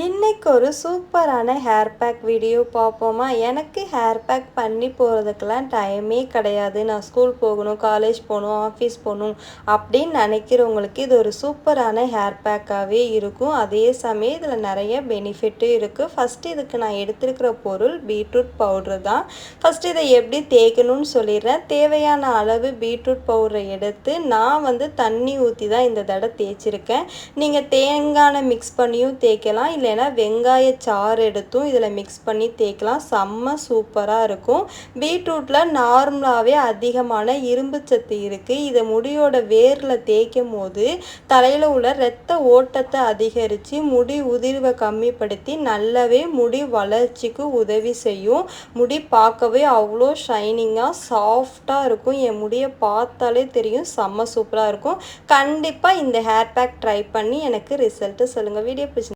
இன்னைக்கு ஒரு சூப்பரான ஹேர் பேக் வீடியோ பார்ப்போமா? எனக்கு ஹேர் பேக் பண்ணி போகிறதுக்கெல்லாம் டைமே கிடையாது. நான் ஸ்கூல் போகணும் காலேஜ் போகணும் ஆஃபீஸ் போகணும் அப்படின்னு நினைக்கிறவங்களுக்கு இது ஒரு சூப்பரான ஹேர் பேக்காகவே இருக்கும். அதே சமயம் இதில் நிறைய பெனிஃபிட்டும் இருக்குது ஃபஸ்ட்டு இதுக்கு நான் எடுத்திருக்கிற பொருள் பீட்ரூட் பவுட்ரு தான். ஃபஸ்ட்டு இதை எப்படி தேய்க்கணும்னு சொல்லிடுறேன். தேவையான அளவு பீட்ரூட் பவுடரை எடுத்து நான் வந்து தண்ணி ஊற்றி தான் இந்த தடவை தேய்ச்சிருக்கேன். நீங்கள் தேங்காய் மிக்ஸ் பண்ணியும் தேய்க்கலாம். இல்லைன்னா வெங்காய சாறு எடுத்தும் இதில் மிக்ஸ் பண்ணி தேய்க்கலாம். செம்ம சூப்பராக இருக்கும். பீட்ரூட்டில் நார்மலாகவே அதிகமான இரும்பு சத்து இருக்குது இதை முடியோட வேரில் தேய்க்கும் போது தலையில் உள்ள இரத்த ஓட்டத்தை அதிகரித்து முடி உதிர்வை கம்மிப்படுத்தி நல்லாவே முடி வளர்ச்சிக்கு உதவி செய்யும். முடி பார்க்கவே அவ்வளோ ஷைனிங்காக சாஃப்டாக இருக்கும். என் முடியை பார்த்தாலே தெரியும். செம்ம சூப்பராக இருக்கும். கண்டிப்பாக இந்த ஹேர் பேக் ட்ரை பண்ணி எனக்கு ரிசல்ட்டு சொல்லுங்கள் வீடியோ பிடிச்சி